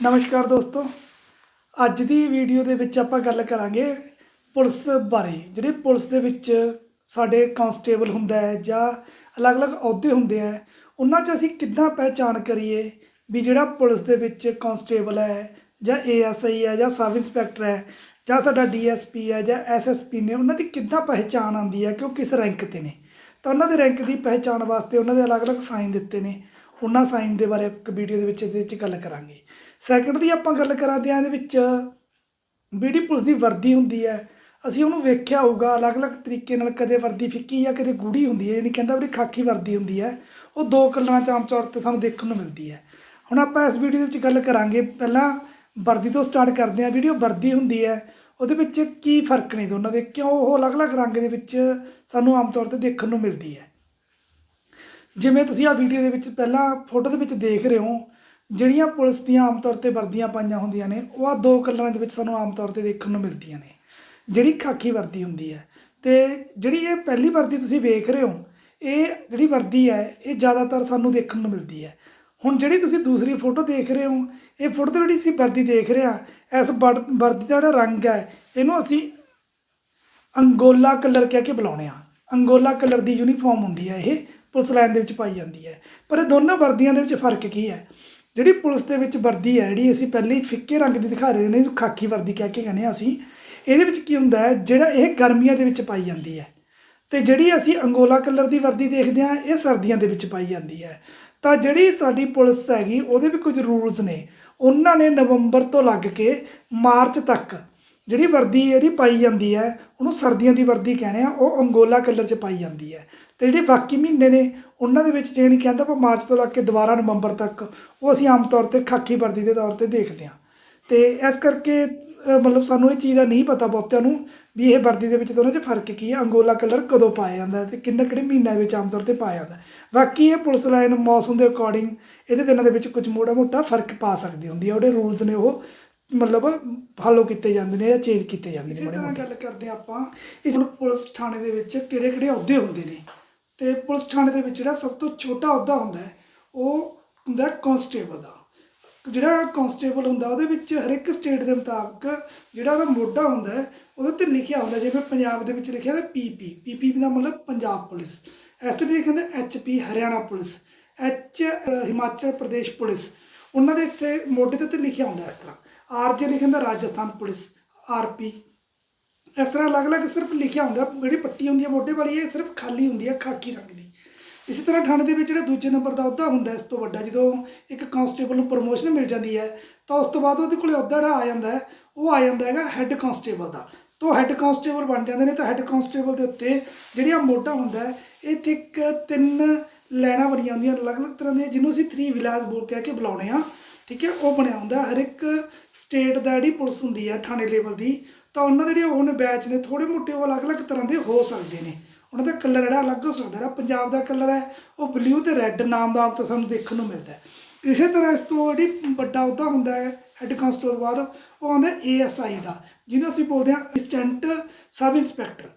ਨਮਸਕਾਰ ਦੋਸਤੋ। ਅੱਜ ਦੀ ਵੀਡੀਓ ਦੇ ਵਿੱਚ ਆਪਾਂ ਗੱਲ ਕਰਾਂਗੇ ਪੁਲਿਸ ਬਾਰੇ, ਜਿਹੜੇ ਪੁਲਿਸ ਦੇ ਵਿੱਚ ਸਾਡੇ ਕਾਂਸਟੇਬਲ ਹੁੰਦਾ ਹੈ ਜਾਂ ਅਲੱਗ-ਅਲੱਗ ਅਹੁਦੇ ਹੁੰਦੇ ਆ, ਉਹਨਾਂ 'ਚ ਅਸੀਂ ਕਿੱਦਾਂ ਪਹਿਚਾਣ ਕਰੀਏ ਵੀ ਜਿਹੜਾ ਪੁਲਿਸ ਦੇ ਵਿੱਚ ਕਾਂਸਟੇਬਲ ਹੈ ਜਾਂ ਏਐਸਆਈ ਹੈ ਜਾਂ ਸਬ ਇੰਸਪੈਕਟਰ ਹੈ ਜਾਂ ਸਾਡਾ ਡੀਐਸਪੀ ਹੈ ਜਾਂ ਐਸਐਸਪੀ ਨੇ, ਉਹਨਾਂ ਦੀ ਕਿੱਦਾਂ ਪਹਿਚਾਣ ਆਉਂਦੀ ਹੈ ਕਿ ਉਹ ਕਿਸ ਰੈਂਕ ਤੇ ਨੇ? ਤਾਂ ਉਹਨਾਂ ਦੇ ਰੈਂਕ ਦੀ ਪਹਿਚਾਣ ਵਾਸਤੇ ਉਹਨਾਂ ਦੇ ਅਲੱਗ-ਅਲੱਗ ਸਾਈਨ ਦਿੱਤੇ ਨੇ। ਉਹਨਾਂ ਸਾਈਨ ਦੇ ਬਾਰੇ ਇੱਕ ਵੀਡੀਓ ਦੇ ਵਿੱਚ ਇਹਦੇ ਵਿੱਚ ਗੱਲ ਕਰਾਂਗੇ। ਸੈਕੰਡ ਦੀ ਆਪਾਂ ਗੱਲ ਕਰਾਂਦੇ ਹਾਂ ਇਹਦੇ ਵਿੱਚ ਜਿਹੜੀ ਪੁਲਿਸ ਦੀ ਵਰਦੀ ਹੁੰਦੀ ਹੈ, ਅਸੀਂ ਉਹਨੂੰ ਵੇਖਿਆ ਹੋਊਗਾ, ਅਲੱਗ-ਅਲੱਗ ਤਰੀਕੇ ਨਾਲ ਕਦੇ ਵਰਦੀ ਫਿੱਕੀ ਜਾਂ ਕਦੇ ਗੂੜੀ ਹੁੰਦੀ ਹੈ, ਯਾਨੀ ਕਹਿੰਦਾ ਵੀ ਖਾਕੀ ਵਰਦੀ ਹੁੰਦੀ ਹੈ, ਉਹ ਦੋ ਕਲਰਾਂ ਚ ਆਮ ਤੌਰ ਤੇ ਸਾਨੂੰ ਦੇਖਣ ਨੂੰ ਮਿਲਦੀ ਹੈ। ਹੁਣ ਆਪਾਂ ਇਸ ਵੀਡੀਓ ਦੇ ਵਿੱਚ ਗੱਲ ਕਰਾਂਗੇ। ਪਹਿਲਾਂ ਵਰਦੀ ਤੋਂ ਸਟਾਰਟ ਕਰਦੇ ਹਾਂ। ਵੀਡੀਓ ਵਰਦੀ ਹੁੰਦੀ ਹੈ, ਉਹਦੇ ਵਿੱਚ ਕੀ ਫ਼ਰਕ ਨੇ ਦੋਨਾਂ ਦੇ? ਕਿਉਂ ਉਹ ਅਲੱਗ-ਅਲੱਗ ਰੰਗ ਦੇ ਵਿੱਚ ਸਾਨੂੰ ਆਮ ਤੌਰ ਤੇ ਦੇਖਣ ਨੂੰ ਮਿਲਦੀ ਹੈ? ਜਿਵੇਂ ਤੁਸੀਂ ਆ ਵੀਡੀਓ ਦੇ ਵਿੱਚ ਪਹਿਲਾਂ ਫੋਟੋ ਦੇ ਵਿੱਚ ਦੇਖ ਰਹੇ ਹੋ, ਜਿਹੜੀਆਂ ਪੁਲਿਸ ਦੀਆਂ ਆਮ ਤੌਰ ਤੇ ਵਰਦੀਆਂ ਪਾਈਆਂ ਹੁੰਦੀਆਂ ਨੇ, ਉਹ ਆ ਦੋ ਕਲਰਾਂ ਦੇ ਵਿੱਚ ਸਾਨੂੰ ਆਮ ਤੌਰ ਤੇ ਦੇਖਣ ਨੂੰ ਮਿਲਦੀਆਂ ਨੇ। ਜਿਹੜੀ ਖਾਕੀ ਵਰਦੀ ਹੁੰਦੀ ਹੈ। ਤੇ ਜਿਹੜੀ ਇਹ ਪਹਿਲੀ ਵਰਦੀ ਤੁਸੀਂ ਵੇਖ ਰਹੇ ਹੋ, ਇਹ ਜਿਹੜੀ ਵਰਦੀ ਹੈ, ਇਹ ਜ਼ਿਆਦਾਤਰ ਸਾਨੂੰ ਦੇਖਣ ਨੂੰ ਮਿਲਦੀ ਹੈ। ਹੁਣ ਜਿਹੜੀ ਤੁਸੀਂ ਦੂਸਰੀ ਫੋਟੋ ਦੇਖ ਰਹੇ ਹੋ, ਇਹ ਫੋਟੋ ਤੇ ਜਿਹੜੀ ਅਸੀਂ ਵਰਦੀ ਦੇਖ ਰਹੇ ਹਾਂ, ਇਸ ਵਰ- ਵਰਦੀ ਦਾ ਜਿਹੜਾ ਰੰਗ ਹੈ, ਇਹਨੂੰ ਅਸੀਂ ਅੰਗੋਲਾ ਕਲਰ ਕਹਿ ਕੇ ਬੁਲਾਉਂਦੇ ਆ ਅੰਗੋਲਾ ਕਲਰ ਦੀ ਯੂਨੀਫਾਰਮ ਹੁੰਦੀ ਹੈ ਇਹ। ਪੁਲਿਸ ਲਾਈਨ ਦੇ ਵਿੱਚ ਪਾਈ ਜਾਂਦੀ ਹੈ। ਪਰ ਇਹ ਦੋਨਾਂ ਵਰਦੀਆਂ ਦੇ ਵਿੱਚ ਫ਼ਰਕ ਕੀ ਹੈ? ਜਿਹੜੀ ਪੁਲਿਸ ਦੇ ਵਿੱਚ ਵਰਦੀ ਹੈ, ਜਿਹੜੀ ਅਸੀਂ ਪਹਿਲੀ ਫਿੱਕੇ ਰੰਗ ਦੀ ਦਿਖਾ ਰਹੇ ਨੇ, ਇਹਨੂੰ ਖਾਕੀ ਵਰਦੀ ਕਹਿ ਕੇ ਕਹਿੰਦੇ ਆ ਅਸੀਂ, ਇਹਦੇ ਵਿੱਚ ਕੀ ਹੁੰਦਾ ਹੈ? ਜਿਹੜਾ ਇਹ ਗਰਮੀਆਂ ਦੇ ਵਿੱਚ ਪਾਈ ਜਾਂਦੀ ਹੈ। ਤੇ ਜਿਹੜੀ ਅਸੀਂ ਅੰਗੋਲਾ ਕਲਰ ਦੀ ਵਰਦੀ ਦੇਖਦੇ ਹਾਂ, ਇਹ ਸਰਦੀਆਂ ਦੇ ਵਿੱਚ ਪਾਈ ਜਾਂਦੀ ਹੈ। ਤਾਂ ਜਿਹੜੀ ਸਾਡੀ ਪੁਲਿਸ ਹੈਗੀ, ਉਹਦੇ ਵੀ ਕੁਝ ਰੂਲਸ ਨੇ। ਉਹਨਾਂ ਨੇ ਨਵੰਬਰ ਤੋਂ ਲੱਗ ਕੇ ਮਾਰਚ ਤੱਕ ਜਿਹੜੀ ਵਰਦੀ ਇਹਦੀ ਪਾਈ ਜਾਂਦੀ ਹੈ, ਉਹਨੂੰ ਸਰਦੀਆਂ ਦੀ ਵਰਦੀ ਕਹਿੰਦੇ ਆ ਉਹ ਅੰਗੋਲਾ ਕਲਰ 'ਚ ਪਾਈ ਜਾਂਦੀ ਹੈ। ਤੇ ਜਿਹੜੇ ਬਾਕੀ ਮਹੀਨੇ ਨੇ ਉਹਨਾਂ ਦੇ ਵਿੱਚ ਜਿਹੜੀ ਕਹਿੰਦਾ ਆਪਾਂ ਮਾਰਚ ਤੋਂ ਲੱਗ ਕੇ ਦੁਬਾਰਾ ਨਵੰਬਰ ਤੱਕ ਉਹ ਅਸੀਂ ਆਮ ਤੌਰ ਤੇ ਖਾਕੀ ਵਰਦੀ ਦੇ ਤੌਰ ਤੇ ਦੇਖਦੇ ਹਾਂ। ਤੇ ਇਸ ਕਰਕੇ ਮਤਲਬ ਸਾਨੂੰ ਇਹ ਚੀਜ਼ ਦਾ ਨਹੀਂ ਪਤਾ ਬਹੁਤਿਆਂ ਨੂੰ ਵੀ ਇਹ ਵਰਦੀ ਦੇ ਵਿੱਚ ਦੋਨਾਂ 'ਚ ਫ਼ਰਕ ਕੀ ਹੈ ਅੰਗੋਲਾ ਕਲਰ ਕਦੋਂ ਪਾਇਆ ਜਾਂਦਾ ਤੇ ਕਿੰਨੇ ਕਿਹੜੇ ਮਹੀਨਿਆਂ ਦੇ ਵਿੱਚ ਆਮ ਤੌਰ ਤੇ ਪਾਇਆ ਜਾਂਦਾ। ਬਾਕੀ ਇਹ ਪੁਲਿਸ ਲਾਈਨ ਮੌਸਮ ਦੇ ਅਕੋਰਡਿੰਗ ਇਹਦੇ ਦਿਨਾਂ ਦੇ ਵਿੱਚ ਕੁਝ ਮੋੜਾ ਮੋਟਾ ਫ਼ਰਕ ਪਾ ਸਕਦੀ ਹੁੰਦੀ ਹੈ। ਉਹਦੇ ਰੂਲਸ ਨੇ ਉਹ ਮਤਲਬ ਫਾਲੋ ਕੀਤੇ ਜਾਂਦੇ ਨੇ ਜਾਂ ਚੇਂਜ ਕੀਤੇ ਜਾਂਦੇ ਨੇ ਇਸੇ ਤਰ੍ਹਾਂ ਗੱਲ ਕਰਦੇ ਆਪਾਂ। ਇਸ ਪੁਲਿਸ ਥਾਣੇ ਦੇ ਵਿੱਚ ਕਿਹੜੇ ਕਿਹੜੇ ਅਹੁਦੇ ਹੁੰਦੇ ਨੇ? ਤੇ ਪੁਲਿਸ ਥਾਣੇ ਦੇ ਵਿੱਚ ਜਿਹੜਾ ਸਭ ਤੋਂ ਛੋਟਾ ਅਹੁਦਾ ਹੁੰਦਾ ਹੈ, ਉਹ ਹੁੰਦਾ ਕਾਂਸਟੇਬਲ ਦਾ। ਜਿਹੜਾ ਕਾਂਸਟੇਬਲ ਹੁੰਦਾ, ਉਹਦੇ ਵਿੱਚ ਹਰ ਇੱਕ ਸਟੇਟ ਦੇ ਮੁਤਾਬਕ ਜਿਹੜਾ ਉਹਦਾ ਮੋਢਾ ਹੁੰਦਾ ਉਹਦੇ ਉੱਤੇ ਲਿਖਿਆ ਹੁੰਦਾ ਜਿਵੇਂ ਪੰਜਾਬ ਦੇ ਵਿੱਚ ਲਿਖਿਆ ਹੁੰਦਾ ਪੀਪੀ ਪੀਪੀ ਦਾ ਮਤਲਬ ਪੰਜਾਬ ਪੁਲਿਸ। ਇਸ ਤਰ੍ਹਾਂ ਲਿਖਿਆ ਹੁੰਦਾ HP Haryana police. H Himachal Pradesh police. ਉਹਨਾਂ ਦੇ ਇੱਥੇ ਮੋਢੇ ਦੇ ਉੱਤੇ ਲਿਖਿਆ ਹੁੰਦਾ ਇਸ ਤਰ੍ਹਾਂ। ਆਰਜੇ ਲਿਖਿਆ ਹੁੰਦਾ ਰਾਜਸਥਾਨ ਪੁਲਿਸ ਆਰਪੀ ਇਸ ਤਰ੍ਹਾਂ ਅਲੱਗ-ਅਲੱਗ ਸਿਰਫ ਲਿਖਿਆ ਹੁੰਦਾ, ਜਿਹੜੀ ਪੱਟੀ ਹੁੰਦੀ ਹੈ ਮੋਢੇ ਵਾਲੀ, ਇਹ ਸਿਰਫ ਖਾਲੀ ਹੁੰਦੀ ਹੈ, ਖਾਕੀ ਰੰਗ ਦੀ। ਇਸੇ ਤਰ੍ਹਾਂ ਥਾਣੇ ਦੇ ਵਿੱਚ ਜਿਹੜਾ ਦੂਜੇ ਨੰਬਰ ਦਾ ਅਹੁਦਾ ਹੁੰਦਾ ਇਸ ਤੋਂ ਵੱਡਾ, ਜਦੋਂ ਇੱਕ ਕਾਂਸਟੇਬਲ ਨੂੰ ਪ੍ਰਮੋਸ਼ਨ ਮਿਲ ਜਾਂਦੀ ਹੈ, ਤਾਂ ਉਸ ਤੋਂ ਬਾਅਦ ਉਹਦੇ ਕੋਲੇ ਅਹੁਦਾ ਜਿਹੜਾ ਆ ਜਾਂਦਾ ਹੈ, ਉਹ ਆ ਜਾਂਦਾ ਹੈਗਾ ਹੈੱਡ ਕਾਂਸਟੇਬਲ ਦਾ। ਤੋਂ ਹੈੱਡ ਕਾਂਸਟੇਬਲ ਬਣ ਜਾਂਦੇ ਨੇ, ਤਾਂ ਹੈੱਡ ਕਾਂਸਟੇਬਲ ਦੇ ਉੱਤੇ ਜਿਹੜੀਆਂ ਮੋਢਾ ਹੁੰਦਾ ਹੈ, ਇਹ ਤੇ ਇੱਕ ਤਿੰਨ ਲੈਣਾ ਬਣੀਆਂ ਹੁੰਦੀਆਂ ਅਲੱਗ-ਅਲੱਗ ਤਰ੍ਹਾਂ ਦੀਆਂ, ਜਿਹਨੂੰ ਅਸੀਂ 3 ਵਿਲਾਸ ਬੋਲ ਕਹਿ ਕੇ ਬੁਲਾਉਣੇ ਆ ਠੀਕ ਹੈ, ਉਹ ਬਣਿਆ ਹੁੰਦਾ ਹਰ ਇੱਕ ਸਟੇਟ ਦਾ ਜਿਹੜੀ ਪੁਲਿਸ ਹੁੰਦੀ ਹੈ, ਥਾਣੇ ਲੈਵਲ ਦੀ ਤਾਂ ਉਹਨਾਂ ਦੇ ਜਿਹੜੇ ਉਹ ਨੇ ਬੈਚ ਨੇ ਥੋੜੇ ਮੋਟੇ ਉਹ ਅਲੱਗ-ਅਲੱਗ ਤਰ੍ਹਾਂ ਦੇ ਹੋ ਸਕਦੇ ਨੇ। ਉਹਨਾਂ ਦਾ ਕਲਰ ਜਿਹੜਾ ਅਲੱਗ ਹੋ ਸਕਦਾ ਹੈ ਪੰਜਾਬ ਦਾ ਕਲਰ ਹੈ, ਉਹ ਬਲੂ ਤੇ ਰੈੱਡ ਨਾਮ ਦਾ ਆਪ ਤੋਂ ਸਾਨੂੰ ਦੇਖਣ ਨੂੰ ਮਿਲਦਾ ਹੈ। ਇਸੇ ਤਰ੍ਹਾਂ ਇਸ ਤੋਂ ਜਿਹੜੀ ਵੱਡਾ ਅਹੁਦਾ ਹੁੰਦਾ ਹੈ ਹੈੱਡ ਕਾਂਸਟੇਬਲ ਤੋਂ ਬਾਅਦ, ਉਹ ਆਉਂਦਾ ਏਐਸਆਈ ਦਾ, ਜਿਹਨੂੰ ਅਸੀਂ ਬੋਲਦੇ ਹਾਂ ਅਸਿਸਟੈਂਟ ਸਬ ਇੰਸਪੈਕਟਰ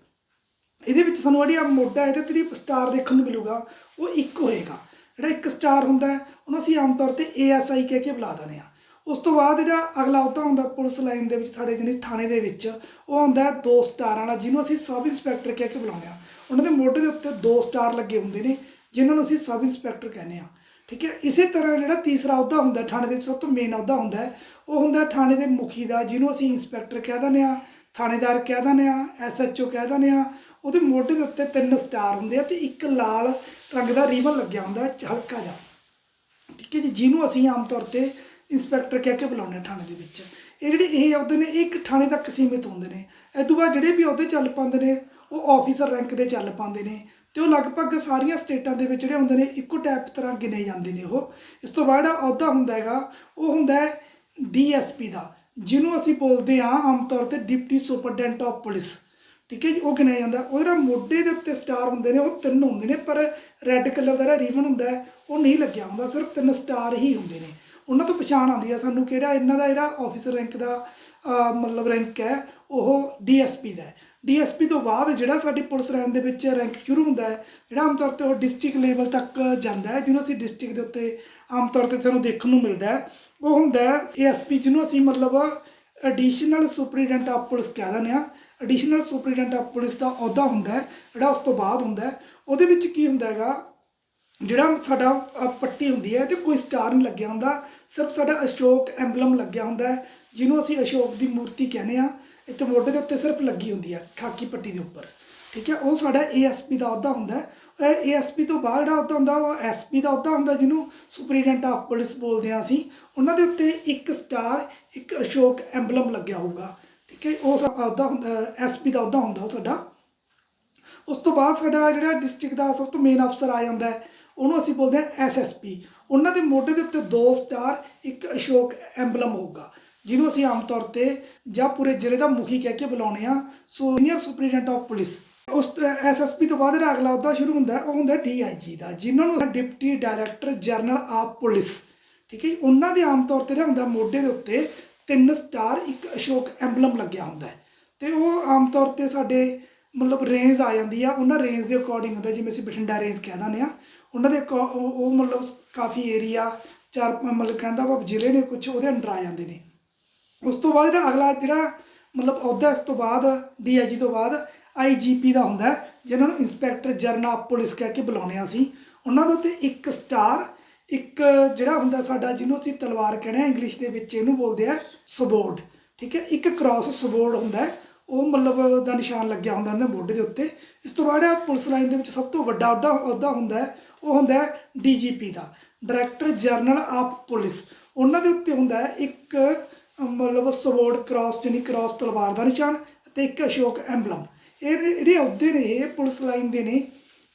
ਇਹਦੇ ਵਿੱਚ ਸਾਨੂੰ ਜਿਹੜੀ ਆ ਮੋਢਾ ਇਹਦੇ ਤੇ ਸਟਾਰ ਦੇਖਣ ਨੂੰ ਮਿਲੂਗਾ, ਉਹ ਇੱਕ ਹੋਏਗਾ। ਜਿਹੜਾ ਇੱਕ ਸਟਾਰ ਹੁੰਦਾ ਹੈ, ਉਹਨੂੰ ਅਸੀਂ ਆਮ ਤੌਰ ਤੇ ਏਐਸਆਈ ਕਹਿ ਕੇ ਬੁਲਾ ਦਿੰਦੇ ਹਾਂ। ਉਸ ਤੋਂ ਬਾਅਦ ਜਿਹੜਾ ਅਗਲਾ ਅਹੁਦਾ ਹੁੰਦਾ ਪੁਲਿਸ ਲਾਈਨ ਦੇ ਵਿੱਚ, ਸਾਡੇ ਜਿਹੜੇ ਥਾਣੇ ਦੇ ਵਿੱਚ, ਉਹ ਹੁੰਦਾ ਦੋ ਸਟਾਰਾਂ ਵਾਲਾ ਜਿਹਨੂੰ ਅਸੀਂ ਸਬ ਇੰਸਪੈਕਟਰ ਕਹਿ ਕੇ ਬੁਲਾਉਂਦੇ ਆ ਉਹਨਾਂ ਦੇ ਮੋਢੇ ਦੇ ਉੱਤੇ ਦੋ ਸਟਾਰ ਲੱਗੇ ਹੁੰਦੇ ਨੇ ਜਿਨ੍ਹਾਂ ਨੂੰ ਅਸੀਂ ਸਬ ਇੰਸਪੈਕਟਰ ਕਹਿੰਦੇ ਆ ਠੀਕ ਹੈ, ਇਸੇ ਤਰ੍ਹਾਂ ਜਿਹੜਾ ਤੀਸਰਾ ਅਹੁਦਾ ਹੁੰਦਾ ਥਾਣੇ ਦੇ ਵਿੱਚ ਸਭ ਤੋਂ ਮੇਨ ਅਹੁਦਾ ਹੁੰਦਾ ਉਹ ਹੁੰਦਾ ਥਾਣੇ ਦੇ ਮੁਖੀ ਦਾ, ਜਿਹਨੂੰ ਅਸੀਂ ਇੰਸਪੈਕਟਰ ਕਹਿ ਦਿੰਦੇ ਆ ਥਾਣੇਦਾਰ ਕਹਿ ਦਿੰਦੇ ਆ ਐਸਐਚਓ ਕਹਿ ਦਿੰਦੇ ਆ ਉਹਦੇ ਮੋਢੇ ਦੇ ਉੱਤੇ ਤਿੰਨ ਸਟਾਰ ਹੁੰਦੇ ਆ ਤੇ ਇੱਕ ਲਾਲ ਰੰਗ ਦਾ ਰੀਬਨ ਲੱਗਿਆ ਹੁੰਦਾ ਹਲਕਾ ਜਿਹਾ। ਠੀਕ ਹੈ ਜੀ, ਜਿਹਨੂੰ ਅਸੀਂ ਆਮ ਤੌਰ ਤੇ ਇੰਸਪੈਕਟਰ ਕਹਿ ਕੇ ਬੁਲਾਉਂਦੇ ਹਾਂ ਥਾਣੇ ਦੇ ਵਿੱਚ। ਇਹ ਜਿਹੜੇ ਇਹ ਅਹੁਦੇ ਨੇ, ਇਹ ਇੱਕ ਥਾਣੇ ਤੱਕ ਸੀਮਿਤ ਹੁੰਦੇ ਨੇ। ਇਹ ਤੋਂ ਬਾਅਦ ਜਿਹੜੇ ਵੀ ਅਹੁਦੇ ਚੱਲ ਪਾਉਂਦੇ ਨੇ, ਉਹ ਆਫੀਸਰ ਰੈਂਕ ਦੇ ਚੱਲ ਪਾਉਂਦੇ ਨੇ। ਤੇ ਉਹ ਲਗਭਗ ਸਾਰੀਆਂ ਸਟੇਟਾਂ ਦੇ ਵਿੱਚ ਜਿਹੜੇ ਹੁੰਦੇ ਨੇ, ਇੱਕੋ ਟਾਈਪ ਤਰ੍ਹਾਂ ਗਿਣੇ ਜਾਂਦੇ ਨੇ ਉਹ। ਇਸ ਤੋਂ ਬਾਅਦ ਜਿਹੜਾ ਅਹੁਦਾ ਹੁੰਦਾ ਹੈਗਾ, ਉਹ ਹੁੰਦਾ ਹੈ ਡੀਐਸਪੀ ਦਾ, ਜਿਹਨੂੰ ਅਸੀਂ ਬੋਲਦੇ ਹਾਂ ਆਮ ਤੌਰ ਤੇ ਡਿਪਟੀ ਸੁਪਰਡੈਂਟ ਆਫ ਪੁਲਿਸ ਠੀਕ ਹੈ ਜੀ, ਉਹ ਗਿਣਿਆ ਜਾਂਦਾ। ਉਹ ਜਿਹੜਾ ਮੋਢੇ ਦੇ ਉੱਤੇ ਸਟਾਰ ਹੁੰਦੇ ਨੇ, ਉਹ ਤਿੰਨ ਹੁੰਦੇ ਨੇ, ਪਰ ਰੈੱਡ ਕਲਰ ਦਾ ਜਿਹੜਾ ਰੀਬਨ ਹੁੰਦਾ ਉਹ ਨਹੀਂ ਲੱਗਿਆ ਹੁੰਦਾ, ਸਿਰਫ ਤਿੰਨ ਸਟਾਰ ਹੀ ਹੁੰਦੇ ਨੇ। ਉਹਨਾਂ ਤੋਂ ਪਛਾਣ ਆਉਂਦੀ ਆ। ਸਾਨੂੰ ਕਿਹੜਾ ਇਹਨਾਂ ਦਾ ਜਿਹੜਾ ਆਫੀਸਰ ਰੈਂਕ ਦਾ ਮਤਲਬ ਰੈਂਕ ਹੈ, ਉਹ ਡੀਐਸਪੀ ਦਾ ਹੈ। ਡੀਐਸਪੀ ਤੋਂ ਬਾਅਦ ਜਿਹੜਾ ਸਾਡੀ ਪੁਲਿਸ ਲਾਈਨ ਦੇ ਵਿੱਚ ਰੈਂਕ ਸ਼ੁਰੂ ਹੁੰਦਾ ਹੈ, ਜਿਹੜਾ ਆਮ ਤੌਰ ਤੇ ਉਹ ਡਿਸਟ੍ਰਿਕਟ ਲੈਵਲ ਤੱਕ ਜਾਂਦਾ ਹੈ, ਜਿਹਨੂੰ ਅਸੀਂ ਡਿਸਟ੍ਰਿਕਟ ਦੇ ਉੱਤੇ ਆਮ ਤੌਰ ਤੇ ਸਾਨੂੰ ਦੇਖਣ ਨੂੰ ਮਿਲਦਾ ਹੈ। ਉਹ ਹੁੰਦਾ ਹੈ ਏਐਸਪੀ ਜਿਹਨੂੰ ਅਸੀਂ ਮਤਲਬ ਐਡੀਸ਼ਨਲ ਸੁਪਰੀਡੈਂਟ ਆਫ ਪੁਲਿਸ ਕਹਿ ਦਿੰਦੇ ਆ ਐਡੀਸ਼ਨਲ ਸੁਪਰੀਡੈਂਟ ਆਫ ਪੁਲਿਸ ਦਾ ਅਹੁਦਾ ਹੁੰਦਾ ਹੈ, ਜਿਹੜਾ ਉਸ ਤੋਂ ਬਾਅਦ ਹੁੰਦਾ ਹੈ। ਉਹਦੇ ਵਿੱਚ ਕੀ ਹੁੰਦਾ ਹੈਗਾ ਜਿਹੜਾ ਸਾਡਾ ਪੱਟੀ ਹੁੰਦੀ ਹੈ ਤੇ ਕੋਈ ਸਟਾਰ ਨਹੀਂ ਲੱਗਿਆ ਹੁੰਦਾ। ਸਿਰਫ ਸਾਡਾ ਅਸ਼ੋਕ ਐਂਬਲਮ ਲੱਗਿਆ ਹੁੰਦਾ ਹੈ, ਜਿਹਨੂੰ ਅਸੀਂ ਅਸ਼ੋਕ ਦੀ ਮੂਰਤੀ ਕਹਿੰਦੇ ਆ ਇੱਥੇ ਮੋਢੇ ਦੇ ਉੱਤੇ ਸਿਰਫ ਲੱਗੀ ਹੁੰਦੀ ਹੈ, ਖਾਕੀ ਪੱਟੀ ਦੇ ਉੱਪਰ। ਠੀਕ ਹੈ, ਉਹ ਸਾਡਾ ਏਐਸਪੀ ਦਾ ਅਹੁਦਾ ਹੁੰਦਾ ਹੈ। ਏਐਸਪੀ ਤੋਂ ਬਾਅਦ ਜਿਹੜਾ ਅਹੁਦਾ ਹੁੰਦਾ, ਉਹ ਐਸਪੀ ਦਾ ਅਹੁਦਾ ਹੁੰਦਾ, ਜਿਹਨੂੰ ਸੁਪਰੀਡੈਂਟ ਆਫ ਪੁਲਿਸ ਬੋਲਦੇ ਆ ਅਸੀਂ। ਉਹਨਾਂ ਦੇ ਉੱਤੇ ਇੱਕ ਸਟਾਰ ਇੱਕ ਅਸ਼ੋਕ ਐਂਬਲਮ ਲੱਗਿਆ ਹੋਊਗਾ। ਠੀਕ ਹੈ, ਉਹ ਸਾਡਾ ਅਹੁਦਾ ਹੁੰਦਾ ਐਸਪੀ ਦਾ ਅਹੁਦਾ ਹੁੰਦਾ ਉਹ ਸਾਡਾ। ਉਸ ਤੋਂ ਬਾਅਦ ਸਾਡਾ ਜਿਹੜਾ ਡਿਸਟ੍ਰਿਕਟ ਦਾ ਸਭ ਤੋਂ ਮੇਨ ਅਫਸਰ ਆ ਜਾਂਦਾ ਹੈ ਉਹਨੂੰ ਅਸੀਂ ਬੋਲਦੇ ਹਾਂ ਐਸਐਸਪੀ ਉਹਨਾਂ ਦੇ ਮੋਢੇ ਦੇ ਉੱਤੇ ਦੋ ਸਟਾਰ ਇੱਕ ਅਸ਼ੋਕ ਐਂਬਲਮ ਹੋਊਗਾ ਜਿਹਨੂੰ ਅਸੀਂ ਆਮ ਤੌਰ ਤੇ ਜਾਂ ਪੂਰੇ ਜ਼ਿਲ੍ਹੇ ਦਾ ਮੁਖੀ ਕਹਿ ਕੇ ਬੁਲਾਉਂਦੇ ਆ ਸੀਨੀਅਰ ਸੁਪਰੀਡੈਂਟ ਆਫ ਪੁਲਿਸ ਉਸ ਐਸਐਸਪੀ ਤੋਂ ਬਾਅਦ ਜਿਹੜਾ ਅਗਲਾ ਅਹੁਦਾ ਸ਼ੁਰੂ ਹੁੰਦਾ ਉਹ ਹੁੰਦਾ ਡੀਆਈਜੀ ਦਾ ਜਿਨ੍ਹਾਂ ਨੂੰ deputy director general of police ਠੀਕ ਹੈ ਜੀ, ਉਹਨਾਂ ਦੇ ਆਮ ਤੌਰ ਤੇ ਜਿਹੜਾ ਹੁੰਦਾ ਮੋਢੇ ਦੇ ਉੱਤੇ ਤਿੰਨ ਸਟਾਰ ਇੱਕ ਅਸ਼ੋਕ ਐਂਬਲਮ ਲੱਗਿਆ ਹੁੰਦਾ ਹੈ। ਤੇ ਉਹ ਆਮ ਤੌਰ ਤੇ ਸਾਡੇ ਮਤਲਬ ਰੇਂਜ ਆ ਜਾਂਦੀ ਆ ਉਹਨਾਂ ਰੇਂਜ ਦੇ ਅਕੋਰਡਿੰਗ ਹੁੰਦਾ ਜਿਵੇਂ ਅਸੀਂ ਬਠਿੰਡਾ ਰੇਂਜ ਕਹਿ ਦਿੰਦੇ ਆ ਉਹਨਾਂ ਦੇ accor- ਉਹ ਮਤਲਬ ਕਾਫੀ ਏਰੀਆ ਚਾਰ ਮਤਲਬ ਕਹਿੰਦਾ ਵਾ ਜ਼ਿਲ੍ਹੇ ਨੇ ਕੁਝ ਉਹਦੇ ਅੰਡਰ ਆ ਜਾਂਦੇ ਨੇ। ਉਸ ਤੋਂ ਬਾਅਦ ਜਿਹੜਾ ਅਗਲਾ ਜਿਹੜਾ ਮਤਲਬ ਅਹੁਦਾ, ਇਸ ਤੋਂ ਬਾਅਦ ਡੀਆਈਜੀ ਤੋਂ ਬਾਅਦ ਆਈਜੀਪੀ ਦਾ ਹੁੰਦਾ ਜਿਹਨਾਂ ਨੂੰ ਇੰਸਪੈਕਟਰ ਜਨਰਲ ਆਫ ਪੁਲਿਸ ਕਹਿ ਕੇ ਬੁਲਾਉਂਦੇ ਹਾਂ ਅਸੀਂ। ਉਹਨਾਂ ਦੇ ਉੱਤੇ ਇੱਕ ਸਟਾਰ ਇੱਕ ਜਿਹੜਾ ਹੁੰਦਾ ਸਾਡਾ ਜਿਹਨੂੰ ਅਸੀਂ ਤਲਵਾਰ ਕਹਿੰਦੇ ਆ ਇੰਗਲਿਸ਼ ਦੇ ਵਿੱਚ ਇਹਨੂੰ ਬੋਲਦੇ ਆ ਸਬੋਰਡ ਠੀਕ ਹੈ, ਇੱਕ ਕ੍ਰਾਸ ਸਬੋਰਡ ਹੁੰਦਾ ਉਹ ਮਤਲਬ ਦਾ ਨਿਸ਼ਾਨ ਲੱਗਿਆ ਹੁੰਦਾ ਇਹਨਾਂ ਮੋਢੇ ਦੇ ਉੱਤੇ। ਇਸ ਤੋਂ ਬਾਅਦ ਜਿਹੜਾ ਪੁਲਿਸ ਲਾਈਨ ਦੇ ਵਿੱਚ ਸਭ ਤੋਂ ਵੱਡਾ ਅਹੁਦਾ ਅਹੁਦਾ ਹੁੰਦਾ ਉਹ ਹੁੰਦਾ ਹੈ ਡੀਜੀਪੀ ਦਾ, ਡਾਇਰੈਕਟਰ ਜਨਰਲ ਆਫ ਪੁਲਿਸ। ਉਹਨਾਂ ਦੇ ਉੱਤੇ ਹੁੰਦਾ ਹੈ ਇੱਕ, ਮਤਲਬ ਸਵੋਰਡ ਕ੍ਰਾਸ ਜਾਨੀ ਕ੍ਰਾਸ ਤਲਵਾਰ ਦਾ ਨਿਸ਼ਾਨ ਤੇ ਇੱਕ ਅਸ਼ੋਕ ਐਂਬਲਮ। ਇਹ ਜਿਹੜੇ- ਅਹੁਦੇ ਨੇ, ਇਹ ਪੁਲਿਸ ਲਾਈਨ ਦੇ ਨੇ।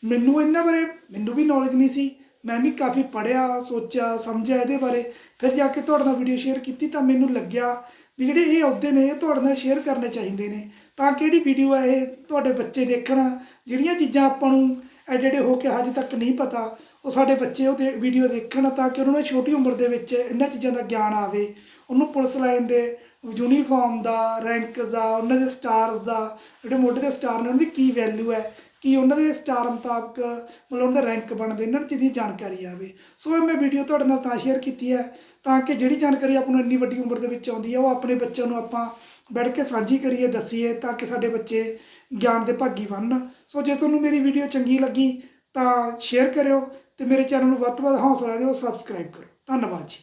ਮੈਨੂੰ ਇਹਨਾਂ ਬਾਰੇ ਮੈਨੂੰ ਵੀ ਨੌਲੇਜ ਨਹੀਂ ਸੀ। ਮੈਂ ਵੀ ਕਾਫੀ ਪੜਿਆ ਸੋਚਿਆ, ਸਮਝਿਆ ਇਹਦੇ ਬਾਰੇ। ਫਿਰ ਜਾ ਕੇ ਤੁਹਾਡੇ ਨਾਲ ਵੀਡੀਓ ਸ਼ੇਅਰ ਕੀਤੀ ਤਾਂ ਮੈਨੂੰ ਲੱਗਿਆ ਵੀ ਜਿਹੜੇ ਇਹ ਅਹੁਦੇ ਨੇ, ਇਹ ਤੁਹਾਡੇ ਨਾਲ ਸ਼ੇਅਰ ਕਰਨੇ ਚਾਹੀਦੇ ਨੇ। ਤਾਂ ਕਿਹੜੀ ਵੀਡੀਓ ਹੈ ਇਹ ਤੁਹਾਡੇ ਬੱਚੇ ਦੇਖਣ? ਜਿਹੜੀਆਂ ਚੀਜ਼ਾਂ ਆਪਾਂ ਨੂੰ ਐਡੇ ਹੋ ਕੇ ਹਜੇ ਤੱਕ ਨਹੀਂ ਪਤਾ, ਉਹ ਸਾਡੇ ਬੱਚੇ ਉਹ ਦੇ ਵੀਡੀਓ ਦੇਖਣ ਤਾਂ ਕਿ ਉਹਨਾਂ ਨੂੰ ਛੋਟੀ ਉਮਰ ਦੇ ਵਿੱਚ ਇਹਨਾਂ ਚੀਜ਼ਾਂ ਦਾ ਗਿਆਨ ਆਵੇ। ਉਹਨੂੰ ਪੁਲਿਸ ਲਾਈਨ ਦੇ ਯੂਨੀਫਾਰਮ ਦਾ ਰੈਂਕ ਦਾ, ਉਹਨਾਂ ਦੇ ਸਟਾਰਸ ਦਾ, ਜਿਹੜੇ ਮੋਢੇ ਦੇ ਸਟਾਰ ਨੇ, ਉਹਨਾਂ ਦੀ ਕੀ ਵੈਲਿਊ ਹੈ, ਕੀ ਉਹਨਾਂ ਦੇ ਸਟਾਰ ਮੁਤਾਬਕ, ਮਤਲਬ ਉਹਨਾਂ ਦਾ ਰੈਂਕ ਬਣਦੇ, ਇਹਨਾਂ ਚੀਜ਼ਾਂ ਦੀ ਜਾਣਕਾਰੀ ਆਵੇ। ਸੋ ਇਹ ਮੈਂ ਵੀਡੀਓ ਤੁਹਾਡੇ ਨਾਲ ਤਾਂ ਸ਼ੇਅਰ ਕੀਤੀ ਹੈ, ਤਾਂ ਕਿ ਜਿਹੜੀ ਜਾਣਕਾਰੀ ਆਪਾਂ ਨੂੰ ਇੰਨੀ ਵੱਡੀ ਉਮਰ ਦੇ ਵਿੱਚ ਆਉਂਦੀ ਹੈ, ਉਹ ਆਪਣੇ ਬੱਚਿਆਂ ਨੂੰ ਆਪਾਂ ਬੈਠ ਕੇ ਸਾਂਝੀ ਕਰੀਏ, ਦੱਸੀਏ ਤਾਂ ਕਿ ਸਾਡੇ ਬੱਚੇ ਗਿਆਨ ਦੇ ਭਾਗੀ ਬਣਨ। ਸੋ ਜੇ ਤੁਹਾਨੂੰ ਮੇਰੀ ਵੀਡੀਓ ਚੰਗੀ ਲੱਗੀ ਤਾਂ ਸ਼ੇਅਰ ਕਰਿਓ ਤੇ ਮੇਰੇ ਚੈਨਲ ਨੂੰ ਵੱਧ ਤੋਂ ਵੱਧ ਹੌਸਲਾ ਦਿਓ ਸਬਸਕ੍ਰਾਈਬ ਕਰੋ। ਧੰਨਵਾਦ ਜੀ।